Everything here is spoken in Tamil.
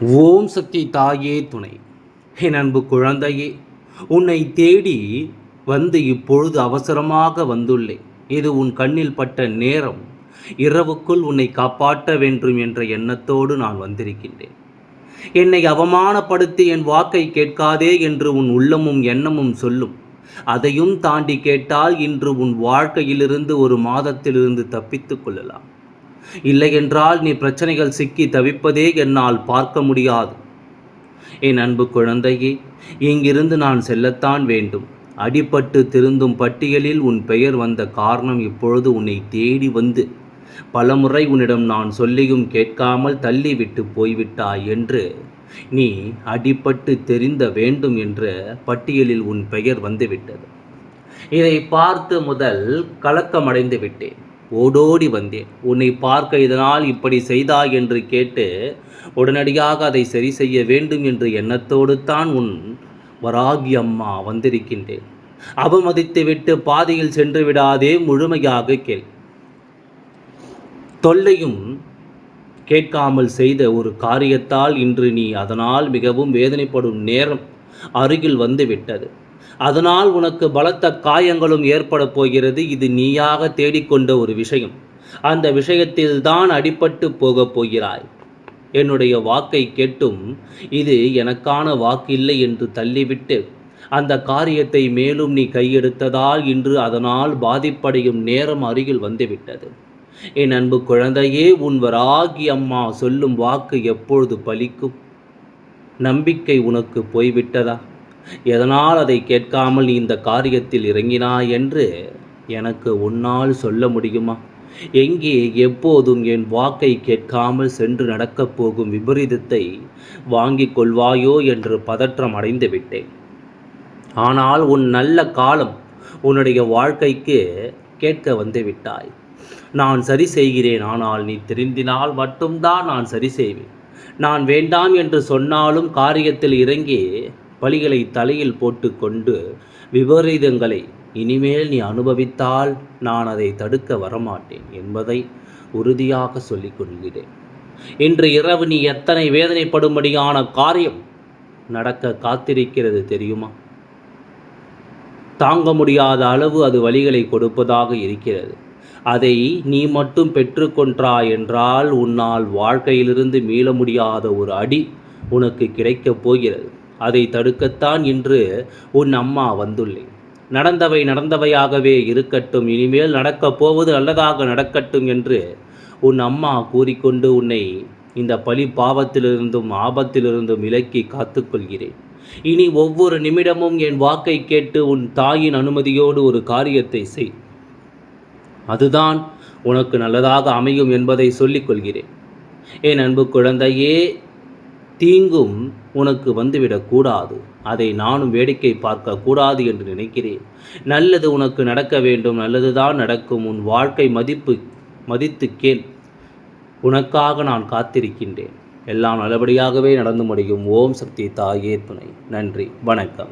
ஓம் சக்தி தாயே துணை. என் அன்பு குழந்தையே உன்னை தேடி வந்து இப்பொழுது அவசரமாக வந்துள்ளேன். இது உன் கண்ணில் பட்ட நேரம். இரவுக்குள் உன்னை காப்பாற்ற வேண்டும் என்ற எண்ணத்தோடு நான் வந்திருக்கின்றேன். என்னை அவமானப்படுத்தி என் வாக்கை கேட்காதே என்று உன் உள்ளமும் எண்ணமும் சொல்லும். அதையும் தாண்டி கேட்டால் இன்று உன் வாழ்க்கையிலிருந்து ஒரு மாதத்திலிருந்து தப்பித்துக் கொள்ளலாம். இல்லையென்றால் நீ பிரச்சனைகள் சிக்கி தவிப்பதே என்னால் பார்க்க முடியாது. என் அன்பு குழந்தையே இங்கிருந்து நான் செல்லத்தான் வேண்டும். அடிபட்டு திருந்தும் பட்டியலில் உன் பெயர் வந்த காரணம் இப்பொழுது உன்னை தேடி வந்து பலமுறை உன்னிடம் நான் சொல்லியும் கேட்காமல் தள்ளிவிட்டு போய்விட்டாய் என்று நீ அடிபட்டு தெரிந்த வேண்டும் என்ற பட்டியலில் உன் பெயர் வந்துவிட்டது. இதை பார்த்து முதல் கலக்கமடைந்து விட்டேன். ஓடோடி வந்தேன். உன்னை பார்க்க இதனால் இப்படி செய்தா என்று கேட்டு உடனடியாக அதை சரி செய்ய வேண்டும் என்ற எண்ணத்தோடு தான் உன் வராகி அம்மா வந்திருக்கின்றேன். அவமதித்து விட்டு பாதையில் சென்று விடாதே முழுமையாக கேள். தொல்லையும் கேட்காமல் செய்த ஒரு காரியத்தால் இன்று நீ அதனால் மிகவும் வேதனைப்படும் நேரம் அருகில் வந்து விட்டது. அதனால் உனக்கு பலத்த காயங்களும் ஏற்பட போகிறது. இது நீயாக தேடிக்கொண்ட ஒரு விஷயம். அந்த விஷயத்தில் தான் அடிபட்டு போகப் போகிறாய். என்னுடைய வாக்கை கேட்டும் இது எனக்கான வாக்கில்லை என்று தள்ளிவிட்டு அந்த காரியத்தை மேலும் நீ கையெடுத்ததால் இன்று அதனால் பாதிப்படையும் நேரம் அருகில் வந்துவிட்டது. என் அன்பு குழந்தையே உன் வராகி அம்மா சொல்லும் வாக்கு எப்பொழுது பலிக்கும்? நம்பிக்கை உனக்கு போய்விட்டதா? எதனால் அதை கேட்காமல் நீ இந்த காரியத்தில் இறங்கினாய் என்று எனக்கு உன்னால் சொல்ல முடியுமா? எங்கே எப்போதும் என் வாக்கை கேட்காமல் சென்று நடக்கப் போகும் விபரீதத்தை வாங்கிக் கொள்வாயோ என்று பதற்றம் அடைந்து விட்டேன். ஆனால் உன் நல்ல காலம் உன்னுடைய வாழ்க்கைக்கு கேட்க வந்து விட்டாய். நான் சரி செய்கிறேன் ஆனால் நீ திருந்தினால் மட்டும்தான் நான் சரி செய்வேன். நான் வேண்டாம் என்று சொன்னாலும் காரியத்தில் இறங்கி பலிகளை தலையில் போட்டுக்கொண்டு விபரீதங்களை இனிமேல் நீ அனுபவித்தால் நான் அதை தடுக்க வரமாட்டேன் என்பதை உறுதியாக சொல்லிக் கொள்கிறேன். இன்று இரவு நீ எத்தனை வேதனைப்படும்படியான காரியம் நடக்க காத்திருக்கிறது தெரியுமா? தாங்க முடியாத அளவு அது வழிகளை கொடுப்பதாக இருக்கிறது. அதை நீ மட்டும் பெற்றுக்கொன்றாய் என்றால் உன்னால் வாழ்க்கையிலிருந்து மீள முடியாத ஒரு அடி உனக்கு கிடைக்கப் போகிறது. அதை தடுக்கத்தான் இன்று உன் அம்மா வந்துள்ளேன் நடந்தவை நடந்தவையாகவே இருக்கட்டும் இனிமேல் நடக்கப் போவது நல்லதாக நடக்கட்டும் என்று உன் அம்மா கூறிக்கொண்டு உன்னை இந்த பழி பாவத்திலிருந்தும் ஆபத்திலிருந்தும் விலக்கி காத்துக்கொள்கிறேன். இனி ஒவ்வொரு நிமிடமும் என் வாக்கை கேட்டு உன் தாயின் அனுமதியோடு ஒரு காரியத்தை செய். அதுதான் உனக்கு நல்லதாக அமையும் என்பதை சொல்லிக் கொள்கிறேன் என் அன்பு குழந்தையே தீங்கும் உனக்கு வந்துவிடக்கூடாது அதை நானும் வேடிக்கை பார்க்கக்கூடாது என்று நினைக்கிறேன். நல்லது உனக்கு நடக்க வேண்டும். நல்லதுதான் நடக்கும். உன் வாழ்க்கை மதிப்பு மதித்து கேள். உனக்காக நான் காத்திருக்கின்றேன். எல்லாம் நல்லபடியாகவே நடந்து முடியும். ஓம் சக்தி தாயே துணை. நன்றி. வணக்கம்.